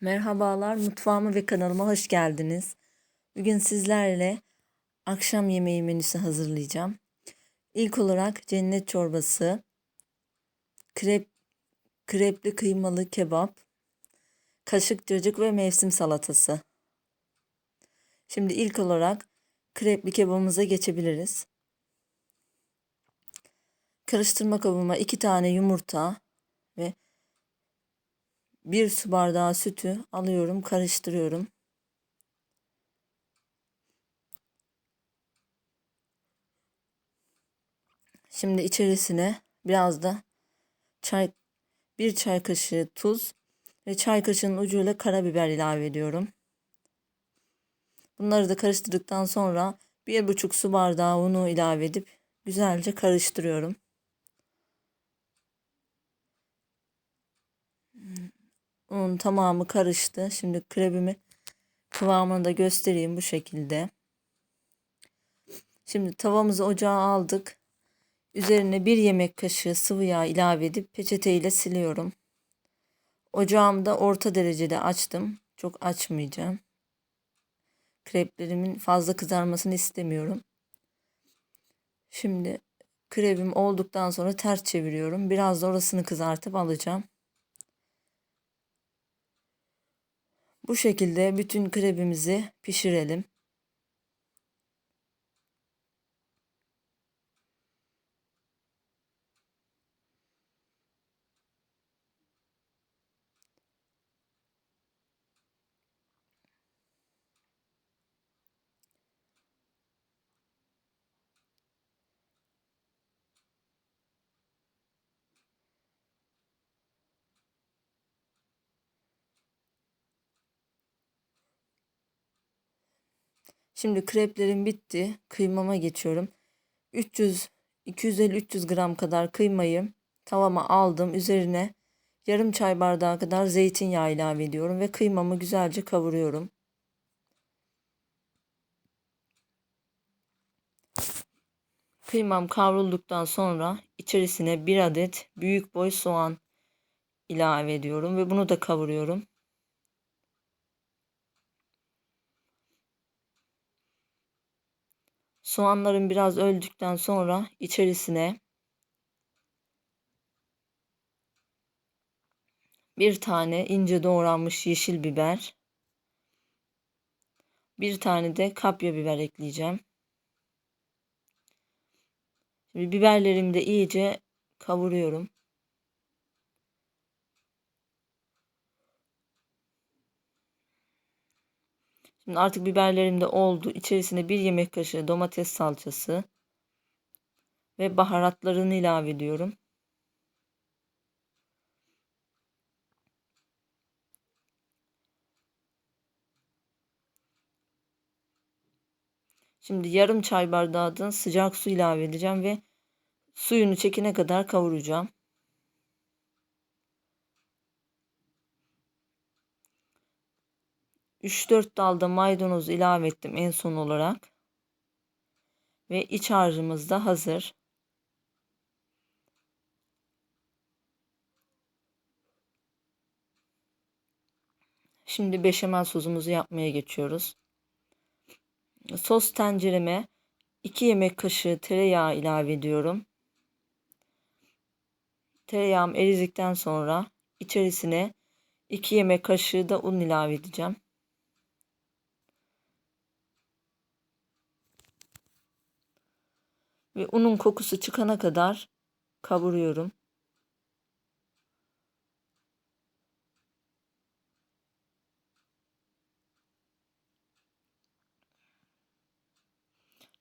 Merhabalar, mutfağıma ve kanalıma hoş geldiniz. Bugün sizlerle akşam yemeği menüsü hazırlayacağım. İlk olarak cennet çorbası, krep, krepli kıymalı kebap, kaşık cacık ve mevsim salatası. Şimdi ilk olarak krepli kebabımıza geçebiliriz. Karıştırma kabıma iki tane yumurta ve bir su bardağı sütü alıyorum, karıştırıyorum. Şimdi içerisine biraz da çay bir çay kaşığı tuz ve çay kaşığının ucuyla karabiber ilave ediyorum. Bunları da karıştırdıktan sonra bir buçuk su bardağı unu ilave edip güzelce karıştırıyorum. Un tamamı karıştı. Şimdi krebimi kıvamını da göstereyim bu şekilde. Şimdi tavamızı ocağa aldık. Üzerine bir yemek kaşığı sıvı yağ ilave edip peçete ile siliyorum. Ocağımı da orta derecede açtım. Çok açmayacağım. Kreplerimin fazla kızarmasını istemiyorum. Şimdi krebim olduktan sonra ters çeviriyorum. Biraz da orasını kızartıp alacağım. Bu şekilde bütün krebimizi pişirelim. Şimdi kreplerim bitti. Kıymama geçiyorum. 300 250-300 gram kadar kıymayı tavama aldım. Üzerine yarım çay bardağı kadar zeytinyağı ilave ediyorum ve kıymamı güzelce kavuruyorum. Kıymam kavrulduktan sonra içerisine bir adet büyük boy soğan ilave ediyorum ve bunu da kavuruyorum. Soğanların biraz öldükten sonra içerisine bir tane ince doğranmış yeşil biber, bir tane de kapya biber ekleyeceğim. Şimdi biberlerimi de iyice kavuruyorum. Artık biberlerim de oldu. İçerisine bir yemek kaşığı domates salçası ve baharatlarını ilave ediyorum. Şimdi yarım çay bardağı da sıcak su ilave edeceğim ve suyunu çekene kadar kavuracağım. 3-4 dalda maydanoz ilave ettim en son olarak. Ve iç harcımız da hazır. Şimdi beşamel sosumuzu yapmaya geçiyoruz. Sos tencereme 2 yemek kaşığı tereyağı ilave ediyorum. Tereyağım eridikten sonra içerisine 2 yemek kaşığı da un ilave edeceğim. Ve unun kokusu çıkana kadar kavuruyorum.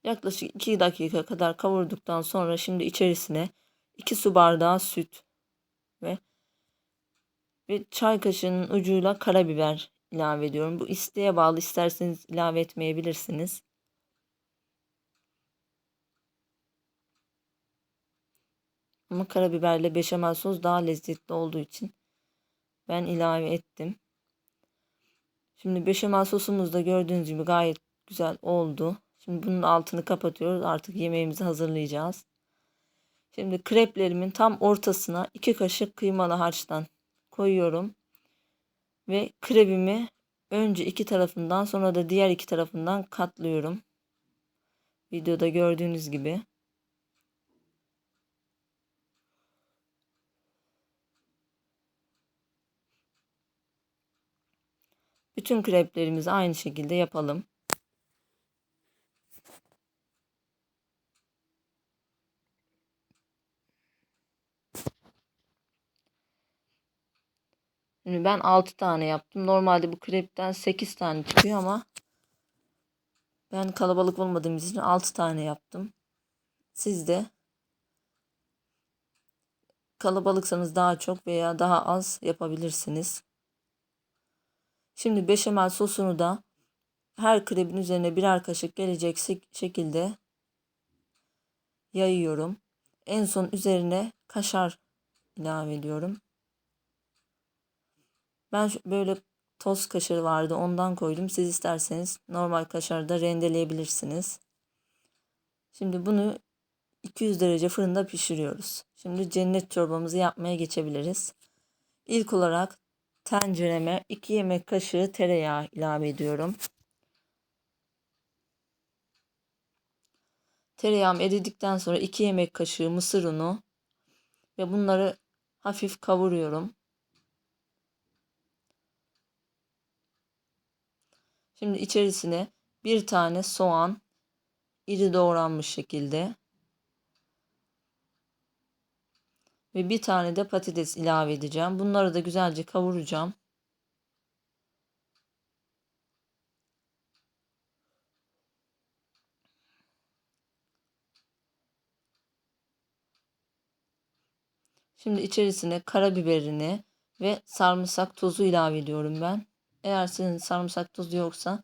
Yaklaşık 2 dakika kadar kavurduktan sonra şimdi içerisine 2 su bardağı süt ve ve çay kaşığının ucuyla karabiber ilave ediyorum. Bu isteğe bağlı isterseniz ilave etmeyebilirsiniz. Ama karabiberle beşamel sos daha lezzetli olduğu için ben ilave ettim. Şimdi beşamel sosumuz da gördüğünüz gibi gayet güzel oldu. Şimdi bunun altını kapatıyoruz. Artık yemeğimizi hazırlayacağız. Şimdi kreplerimin tam ortasına iki kaşık kıymalı harçtan koyuyorum. Ve krebimi önce iki tarafından sonra da diğer iki tarafından katlıyorum. Videoda gördüğünüz gibi. Bütün kreplerimizi aynı şekilde yapalım. Şimdi ben 6 tane yaptım. Normalde bu krepten 8 tane çıkıyor ama ben kalabalık olmadığım için 6 tane yaptım. Siz de kalabalıksanız daha çok veya daha az yapabilirsiniz. Şimdi beşamel sosunu da her krebin üzerine birer kaşık gelecek şekilde yayıyorum. En son üzerine kaşar ilave ediyorum. Ben böyle toz kaşarı vardı ondan koydum. Siz isterseniz normal kaşarı da rendeleyebilirsiniz. Şimdi bunu 200 derece fırında pişiriyoruz. Şimdi cennet çorbamızı yapmaya geçebiliriz. İlk olarak tencereme 2 yemek kaşığı tereyağı ilave ediyorum. Tereyağım eridikten sonra 2 yemek kaşığı mısır unu ve bunları hafif kavuruyorum. Şimdi içerisine bir tane soğan iri doğranmış şekilde ve bir tane de patates ilave edeceğim. Bunları da güzelce kavuracağım. Şimdi içerisine karabiberini ve sarımsak tozu ilave ediyorum ben. Eğer sizin sarımsak tozu yoksa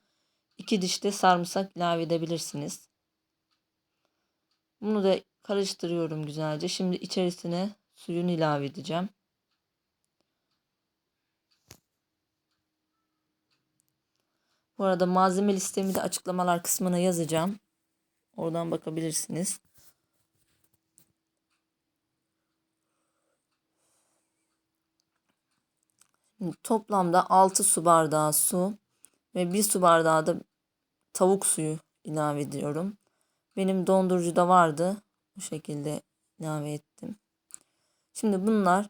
iki diş de sarımsak ilave edebilirsiniz. Bunu da karıştırıyorum güzelce. Şimdi içerisine suyunu ilave edeceğim. Bu arada malzeme listemi de açıklamalar kısmına yazacağım. Oradan bakabilirsiniz. Toplamda 6 su bardağı su ve 1 su bardağı da tavuk suyu ilave ediyorum. Benim dondurucuda vardı. Bu şekilde ilave ettim. Şimdi bunlar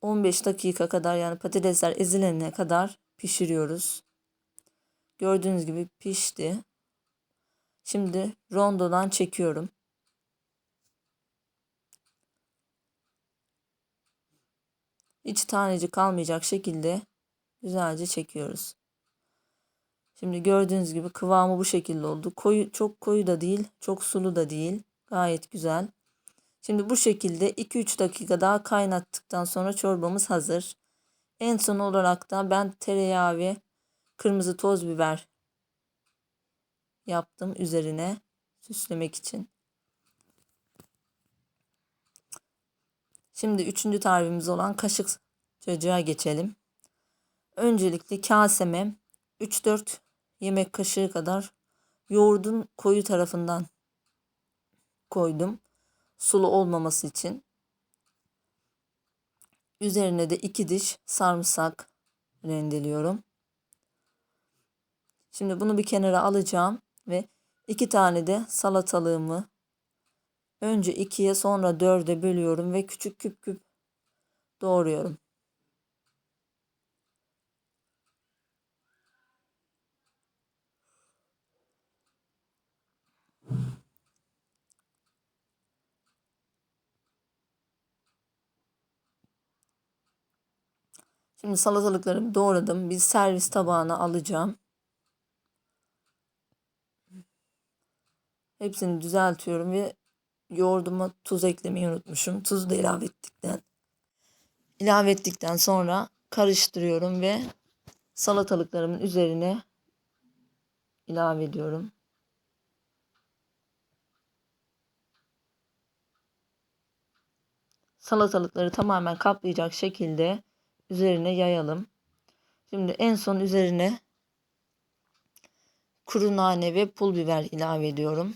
15 dakika kadar yani patatesler ezilene kadar pişiriyoruz. Gördüğünüz gibi pişti. Şimdi rondodan çekiyorum. Hiç taneci kalmayacak şekilde güzelce çekiyoruz. Şimdi gördüğünüz gibi kıvamı bu şekilde oldu. Koyu, çok koyu da değil, çok sulu da değil. Gayet güzel. Şimdi bu şekilde 2-3 dakika daha kaynattıktan sonra çorbamız hazır. En son olarak da ben tereyağı ve kırmızı toz biber yaptım üzerine süslemek için. Şimdi üçüncü tarifimiz olan kaşık çocuğa geçelim. Öncelikle kaseme 3-4 yemek kaşığı kadar yoğurdun koyu tarafından koydum. Sulu olmaması için. Üzerine de iki diş sarımsak rendeliyorum. Şimdi bunu bir kenara alacağım ve iki tane de salatalığımı önce ikiye sonra dörde bölüyorum ve küçük küp küp doğruyorum. Şimdi salatalıklarımı doğradım. Bir servis tabağına alacağım. Hepsini düzeltiyorum ve yoğurduma tuz eklemeyi unutmuşum. Tuz da ilave ettikten ilave ettikten sonra karıştırıyorum ve salatalıklarımın üzerine ilave ediyorum. Salatalıkları tamamen kaplayacak şekilde üzerine yayalım. Şimdi en son üzerine kuru nane ve pul biber ilave ediyorum.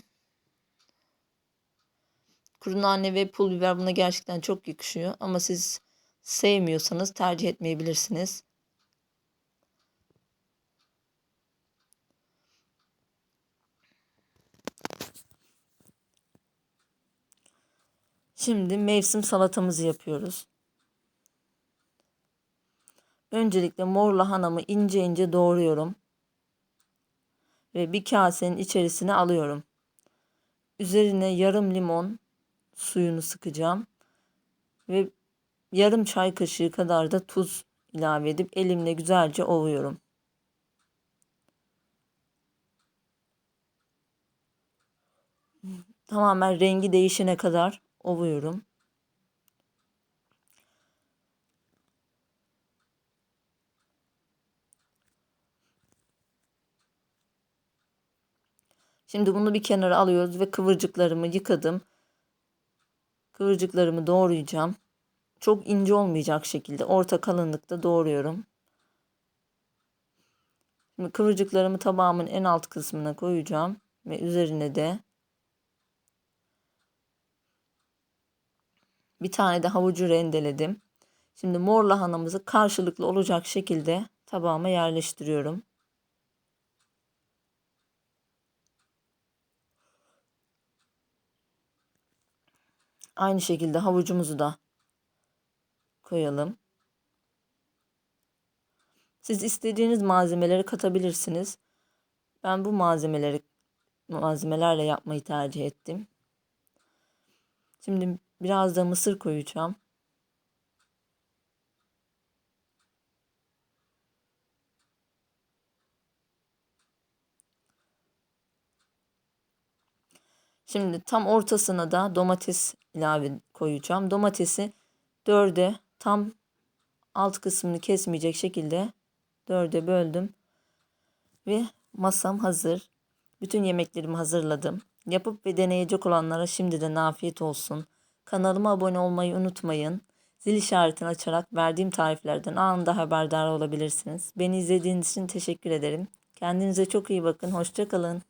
Kuru nane ve pul biber buna gerçekten çok yakışıyor ama siz sevmiyorsanız tercih etmeyebilirsiniz. Şimdi mevsim salatamızı yapıyoruz. Öncelikle mor lahanamı ince ince doğruyorum. Ve bir kasenin içerisine alıyorum. Üzerine yarım limon suyunu sıkacağım. Ve yarım çay kaşığı kadar da tuz ilave edip elimle güzelce ovuyorum. Tamamen rengi değişene kadar ovuyorum. Şimdi bunu bir kenara alıyoruz ve kıvırcıklarımı yıkadım. Kıvırcıklarımı doğrayacağım. Çok ince olmayacak şekilde orta kalınlıkta doğruyorum. Şimdi kıvırcıklarımı tabağımın en alt kısmına koyacağım ve üzerine de bir tane de havucu rendeledim. Şimdi mor lahanamızı karşılıklı olacak şekilde tabağıma yerleştiriyorum. Aynı şekilde havucumuzu da koyalım. Siz istediğiniz malzemeleri katabilirsiniz. Ben bu malzemeleri malzemelerle yapmayı tercih ettim. Şimdi biraz da mısır koyacağım. Şimdi tam ortasına da domates ilave koyacağım. Domatesi dörde tam alt kısmını kesmeyecek şekilde dörde böldüm. Ve masam hazır. Bütün yemeklerimi hazırladım. Yapıp ve deneyecek olanlara şimdiden afiyet olsun. Kanalıma abone olmayı unutmayın. Zil işaretini açarak verdiğim tariflerden anında haberdar olabilirsiniz. Beni izlediğiniz için teşekkür ederim. Kendinize çok iyi bakın. Hoşçakalın.